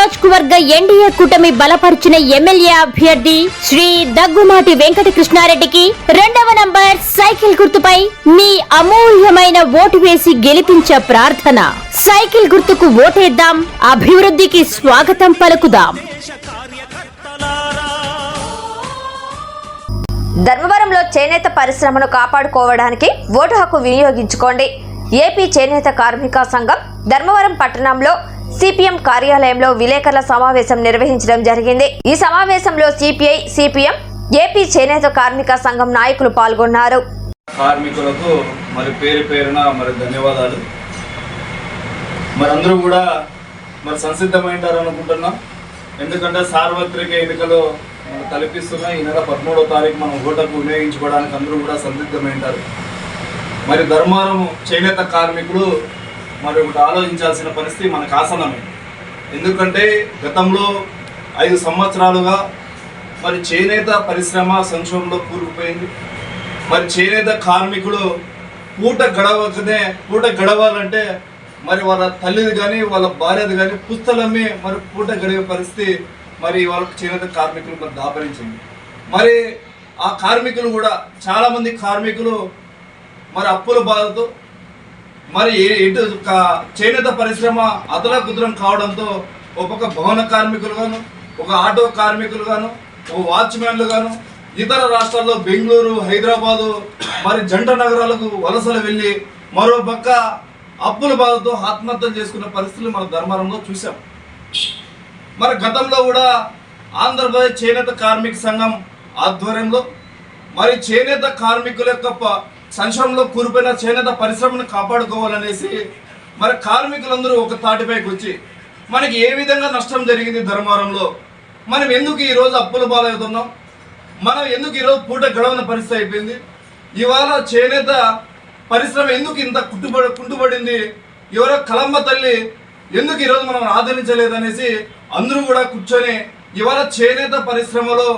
నియోజకవర్గ ఎన్డీఏ కూటమి బలపరిచిన ఎమ్మెల్యే అభ్యర్థి శ్రీ దగ్గుమాటి వెంకట కృష్ణారెడ్డికి రెండవ నంబర్ సైకిల్ గుర్తుపై మీ అమూల్యమైన ఓటు వేసి గెలిపించే ప్రార్థన. సైకిల్ గుర్తుకు ఓటేద్దాం అభివృద్ధికి స్వాగతం పలుకుదాం. ధర్మవరంలో చేనేత పరిశ్రమను కాపాడుకోవడానికి ఓటు హక్కు వినియోగించుకోండి. ఏపీ చేనేత కార్మిక సంఘం ధర్మవరం పట్టణంలో సిపిఎం కార్యాలయంలో విలేకరుల సమావేశం నిర్వహించడం జరిగింది. ఈ సమావేశంలో సిపిఐ సిపిఎం ఏపీ చేనేత కార్మిక సంఘం నాయకులు పాల్గొన్నారు. కార్మికులకు మరి పేరు పేరున మరి ధన్యవాదాలు. మరి అందరూ కూడా మరి సంసిద్ధమైంటారు అనుకుంటున్నాం ఎందుకంటే సార్వత్రిక ఎన్నికలు మరి కల్పిస్తున్నాయి ఈ నెల పదమూడో తారీఖు మనం ఓటకు వినియోగించుకోవడానికి అందరూ కూడా సంసిద్ధమైంటారు. మరి ధర్మారం చేనేత కార్మికులు మరి ఒకటి ఆలోచించాల్సిన పరిస్థితి మనకు ఆసనమే ఎందుకంటే గతంలో ఐదు సంవత్సరాలుగా మరి చేనేత పరిశ్రమ సంక్షోభంలో కూరుకుపోయింది. మరి చేనేత కార్మికులు పూట గడవకనే పూట గడవాలంటే మరి వాళ్ళ తల్లిది కానీ వాళ్ళ భార్యది కానీ పుస్తలమ్మి మరి పూట గడిగే పరిస్థితి మరి వాళ్ళ చేనేత కార్మికులు మరి దాపరించింది. మరి ఆ కార్మికులు కూడా చాలామంది కార్మికులు మరి అప్పుల బాధతో మరి ఎటు చేనేత పరిశ్రమ అతలకుతలం కావడంతో ఒక పక్క భవన కార్మికులు గాను ఒక ఆటో కార్మికులు గాను ఒక వాచ్మెన్లుగాను ఇతర రాష్ట్రాల్లో బెంగళూరు హైదరాబాదు మరి జంట నగరాలకు వలసలు వెళ్ళి మరో పక్క అప్పుల బాధతో ఆత్మహత్యలు చేసుకున్న పరిస్థితులు మన ధర్మారంలో చూసాం మరి గతంలో కూడా ఆంధ్రప్రదేశ్ చేనేత కార్మిక సంఘం ఆధ్వర్యంలో మరి చేనేత కార్మికుల యొక్క సంక్షోభంలో కూలిపోయిన చేనేత పరిశ్రమను కాపాడుకోవాలనేసి మరి కార్మికులందరూ ఒక తాటిపైకి వచ్చి మనకి ఏ విధంగా నష్టం జరిగింది ధర్మవరంలో? మనం ఎందుకు ఈరోజు అప్పుల బాలవుతున్నాం మనం ఎందుకు ఈరోజు పూట గడవని పరిస్థితి అయిపోయింది? ఇవాళ చేనేత పరిశ్రమ ఎందుకు ఇంత కుట్టుబడి కుంటుపడింది ఎవరో కలమ్మ తల్లి ఎందుకు ఈరోజు మనం ఆదరించలేదనేసి అందరూ కూడా కూర్చొని ఇవాళ చేనేత పరిశ్రమలో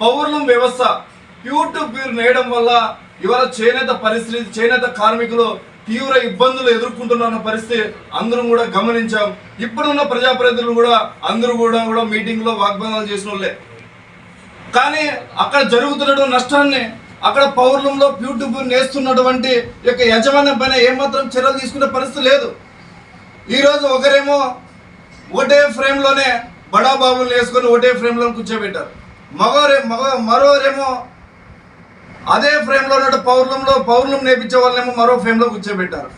పౌర్ణం వ్యవస్థ ప్యూర్ టు ప్యూర్ నేయడం వల్ల ఇవాళ చేనేత పరిస్థితి చేనేత కార్మికులు తీవ్ర ఇబ్బందులు ఎదుర్కొంటున్న పరిస్థితి అందరం కూడా గమనించాం. ఇప్పుడున్న ప్రజాప్రతినిధులు కూడా అందరూ కూడా కూడా మీటింగ్లో వాగ్దానాలు చేసిన వాళ్ళే కానీ అక్కడ జరుగుతున్న నష్టాన్ని అక్కడ పౌర్ణంలో ప్యూట్యూబ్ నేస్తున్నటువంటి యొక్క యజమాన్యం పైన ఏమాత్రం చర్యలు తీసుకునే పరిస్థితి లేదు. ఈరోజు ఒకరేమో ఒకటే ఫ్రేమ్లోనే బడాబాబులు వేసుకొని ఒకటే ఫ్రేమ్లో కూర్చోబెట్టారు. మగోరే మగ మరోరేమో అదే ఫ్రేమ్లో ఉన్నట్టు పౌర్ణంలో పౌర్ణం నేర్పించే వాళ్ళేమో మరో ఫ్రేమ్లో కూర్చోబెట్టారు.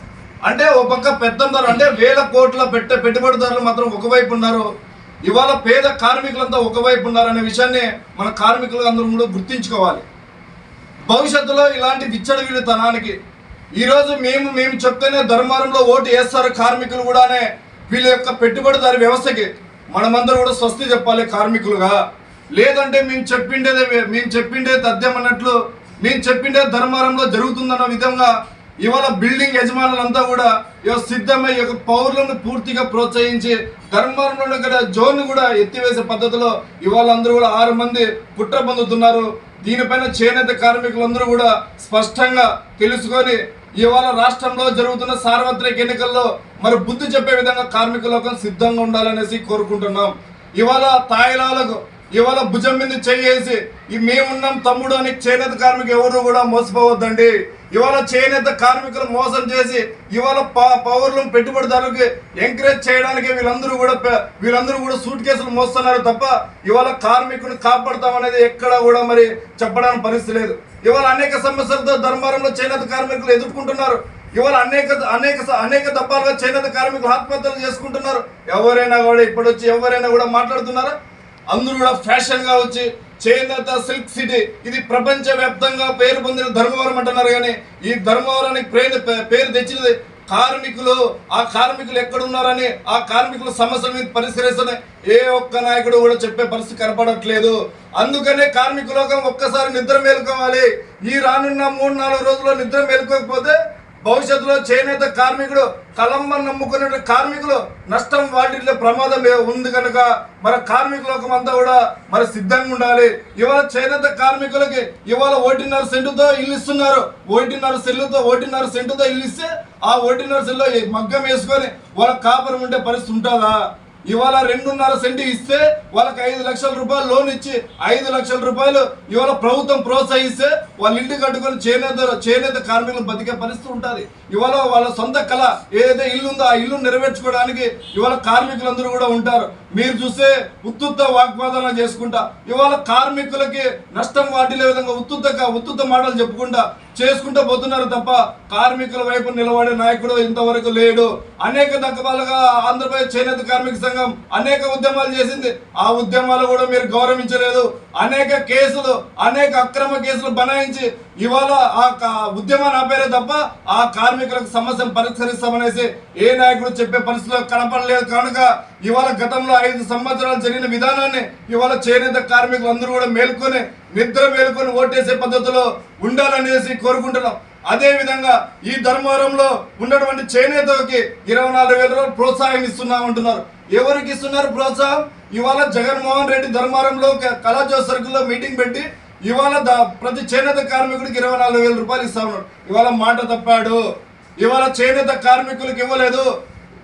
అంటే ఒక పక్క పెత్తందారు అంటే వేల కోట్ల పెట్టే పెట్టుబడిదారులు మాత్రం ఒకవైపు ఉన్నారు. ఇవాళ పేద కార్మికులంతా ఒకవైపు ఉన్నారనే విషయాన్ని మన కార్మికులు అందరం కూడా గుర్తించుకోవాలి. భవిష్యత్తులో ఇలాంటి విచ్చలవిడితనానికి ఈరోజు మేము మేము చెప్తేనే ధర్మారంలో ఓటు వేస్తారు కార్మికులు కూడానే. వీళ్ళ యొక్క పెట్టుబడిదారి వ్యవస్థకి మనమందరూ కూడా స్వస్తి చెప్పాలి కార్మికులుగా. లేదంటే మేము చెప్పిండేదే మేము చెప్పిండే తథ్యం అన్నట్లు నేను చెప్పిండే ధర్మారంలో జరుగుతుందన్న విధంగా ఇవాళ బిల్డింగ్ యజమానులంతా కూడా ఇవాళ సిద్ధమై యొక్క పౌరులను పూర్తిగా ప్రోత్సహించి ధర్మారంలో గల జోన్ కూడా ఎత్తివేసే పద్ధతిలో ఇవాళ అందరూ కూడా ఆరు మంది కుట్ర పొందుతున్నారు. దీనిపైన చేనేత కార్మికులందరూ కూడా స్పష్టంగా తెలుసుకొని ఇవాళ రాష్ట్రంలో జరుగుతున్న సార్వత్రిక ఎన్నికల్లో మరి బుద్ధి చెప్పే విధంగా కార్మికులకు సిద్ధంగా ఉండాలనేసి కోరుకుంటున్నాం. ఇవాళ తాయిలాలకు ఇవాళ భుజం మీద చేయేసి ఈ మేమున్నాం తమ్ముడు అని చేనేత కార్మికు ఎవరు కూడా మోసపోవద్దండి. ఇవాళ చేనేత కార్మికులు మోసం చేసి ఇవాళ ప- పౌరులను పెట్టుబడిదారులకి ఎంకరేజ్ చేయడానికి వీళ్ళందరూ కూడా వీళ్ళందరూ కూడా సూట్ కేసులు మోస్తున్నారు తప్ప ఇవాళ కార్మికుని కాపాడతామనేది ఎక్కడ కూడా మరి చెప్పడానికి పరిస్థితి లేదు. ఇవాళ అనేక సమస్యలతో ధర్మారంలో చేనేత కార్మికులు ఎదుర్కొంటున్నారు. ఇవాళ అనేక అనేక అనేక దప్పాలుగా చేనేత కార్మికులు ఆత్మహత్యలు చేసుకుంటున్నారు. ఎవరైనా కూడా ఇప్పటి వచ్చి ఎవరైనా కూడా మాట్లాడుతున్నారా? అందరూ కూడా ఫ్యాషన్గా వచ్చి చేనేత సిల్క్ సిటీ ఇది ప్రపంచ వ్యాప్తంగా పేరు పొందిన ధర్మవరం అంటున్నారు కానీ ఈ ధర్మవరానికి పేరు పేరు తెచ్చినది కార్మికులు. ఆ కార్మికులు ఎక్కడున్నారని ఆ కార్మికుల సమస్యల మీద పరిష్కరిస్తున్న ఏ ఒక్క నాయకుడు కూడా చెప్పే పరిస్థితి కనపడట్లేదు. అందుకనే కార్మికులోకం ఒక్కసారి నిద్ర మేలుకోవాలి. ఈ రానున్న మూడు నాలుగు రోజుల్లో నిద్ర మేలుకోకపోతే భవిష్యత్తులో చేనేత కార్మికుడు కలంబం నమ్ముకునే కార్మికులు నష్టం వాటిల్లో ప్రమాదం ఉంది కనుక మన కార్మిక లోకం అంతా కూడా మరి సిద్ధంగా ఉండాలి. ఇవాళ చేనేత కార్మికులకి ఇవాళ ఒకటిన్నర సెంటుతో ఇల్లు ఇస్తున్నారు. ఒకటిన్నర సెల్లుతో ఒకటిన్నర సెంటుతో ఇల్లు ఇస్తే ఆ ఒకటిన్నర సెల్లో మగ్గం వేసుకొని వాళ్ళ కాపురం ఉండే పరిస్థితి ఉంటుందా? ఇవాళ రెండున్నర సెంటు ఇస్తే వాళ్ళకి ఐదు లక్షల రూపాయలు లోన్ ఇచ్చి ఐదు లక్షల రూపాయలు ఇవాళ ప్రభుత్వం ప్రోత్సహిస్తే వాళ్ళ ఇంటి కట్టుకొని చేనేత చేనేత కార్మికులు బతికే పరిస్థితి ఉంటుంది. ఇవాళ వాళ్ళ సొంత కళ ఏదైతే ఇల్లు ఉందో ఆ ఇల్లు నెరవేర్చుకోవడానికి ఇవాళ కార్మికులందరూ కూడా ఉంటారు. మీరు చూస్తే ఉత్తుత్త వాగ్వాదన చేసుకుంటా ఇవాళ కార్మికులకి నష్టం వాటిల్లే విధంగా ఉత్తుత్త ఉత్తుత్త మాటలు చెప్పుకుంటా చేసుకుంటూ పోతున్నారు తప్ప కార్మికుల వైపు నిలబడే నాయకుడు ఇంతవరకు లేడు. అనేక దక్కబాలుగా ఆంధ్రప్రదేశ్ చేనేత కార్మిక సంఘం అనేక ఉద్యమాలు చేసింది. ఆ ఉద్యమాలు కూడా మీరు గౌరవించలేదు. అనేక కేసులు అనేక అక్రమ కేసులు బనాయించి ఇవాళ ఆ కా- ఉద్యమాన్ని ఆపారే తప్ప ఆ కార్మికులకు సమస్యను పరిష్కరిస్తామనేసి ఏ నాయకుడు చెప్పే పరిస్థితిలో కనపడలేదు. కనుక ఇవాళ గతంలో ఐదు సంవత్సరాలు జరిగిన విధానాన్ని ఇవాళ చేనేత కార్మికులు అందరూ కూడా మేల్కొని నిద్ర మేలుకొని ఓటేసే పద్ధతిలో ఉండాలనేసి కోరుకుంటున్నాం. అదే విధంగా ఈ ధర్మవరంలో ఉన్నటువంటి చేనేతకి ఇరవై నాలుగు వేల రూపాయలు ప్రోత్సాహం ఇస్తున్నామంటున్నారు ఎవరికి ఇస్తున్నారు ప్రోత్సాహం? ఇవాళ జగన్మోహన్ రెడ్డి ధర్మవరంలో కళాజో సర్కిల్లో మీటింగ్ పెట్టి ఇవాళ ప్రతి చేనేత కార్మికుడికి ఇరవై నాలుగు వేల రూపాయలు ఇస్తా ఉన్నాడు. ఇవాళ మాట తప్పాడు. ఇవాళ చేనేత కార్మికులకు ఇవ్వలేదు.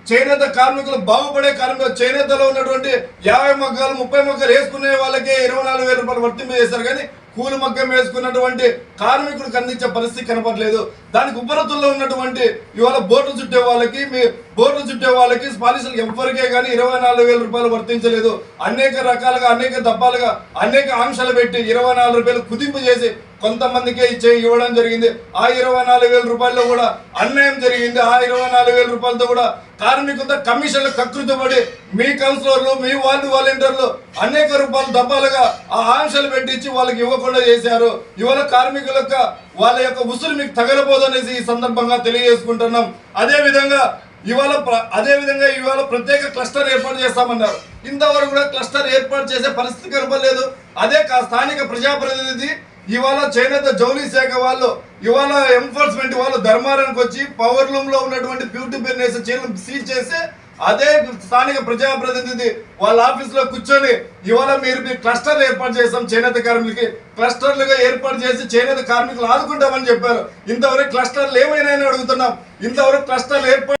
చేనేత కార్మికులు బాగుపడే కార్మికులు చేనేతలో ఉన్నటువంటి యాభై మగ్గాలు ముప్పై మగ్గాలు వేసుకునే వాళ్ళకే ఇరవై నాలుగు వేల రూపాయలు వర్తింపు చేశారు కానీ కూలి మగ్గం వేసుకున్నటువంటి కార్మికుడికి అందించే పరిస్థితి కనపడలేదు. దానికి ఉపరతుల్లో ఉన్నటువంటి ఇవాళ బోర్డు చుట్టే వాళ్ళకి మీ బోర్డు చుట్టే వాళ్ళకి పాలసీలు ఎవరికే కానీ ఇరవై నాలుగు వేల రూపాయలు వర్తించలేదు. అనేక రకాలుగా అనేక దప్పాలుగా అనేక ఆంక్షలు పెట్టి ఇరవై నాలుగు రూపాయలు కుదింపు చేసి కొంతమందికే ఇచ్చే ఇవ్వడం జరిగింది. ఆ ఇరవై నాలుగు వేల రూపాయల్లో కూడా అన్యాయం జరిగింది. ఆ ఇరవై నాలుగు వేల రూపాయలతో కూడా కార్మికులతో కమిషన్లు కకృతపడి మీ కౌన్సిలర్లు మీ వార్డు వాలంటీర్లు అనేక రూపాయలు దబ్బాలుగా ఆ ఆంక్షలు పెట్టించి వాళ్ళకి ఇవ్వకుండా చేశారు. ఇవాళ కార్మికుల యొక్క వాళ్ళ యొక్క ఉసురు మీకు తగలబోదనేసి ఈ సందర్భంగా తెలియజేసుకుంటున్నాం. అదేవిధంగా ఇవాళ అదే విధంగా ఇవాళ ప్రత్యేక క్లస్టర్ ఏర్పాటు చేస్తామన్నారు. ఇంతవరకు కూడా క్లస్టర్ ఏర్పాటు చేసే పరిస్థితి కనపడలేదు. అదే కా- స్థానిక ప్రజాప్రతినిధి ఇవాళ చేనేత జౌలీ శాఖ వాళ్ళు ఇవాళ ఎన్ఫోర్స్మెంట్ వాళ్ళు ధర్మారానికి వచ్చి పవర్ లూమ్లో ఉన్నటువంటి బ్యూటీ బిజినెస్ చీరలు సీజ్ చేసి అదే స్థానిక ప్రజాప్రతినిధి వాళ్ళ ఆఫీస్లో కూర్చొని ఇవాళ మీరు మీ క్లస్టర్లు ఏర్పాటు చేస్తాం చేనేత కార్మికులకి. క్లస్టర్లుగా ఏర్పాటు చేసి చేనేత కార్మికులు ఆదుకుంటామని చెప్పారు. ఇంతవరకు క్లస్టర్లు ఏమైనా అడుగుతున్నాం. ఇంతవరకు క్లస్టర్లు ఏర్పాటు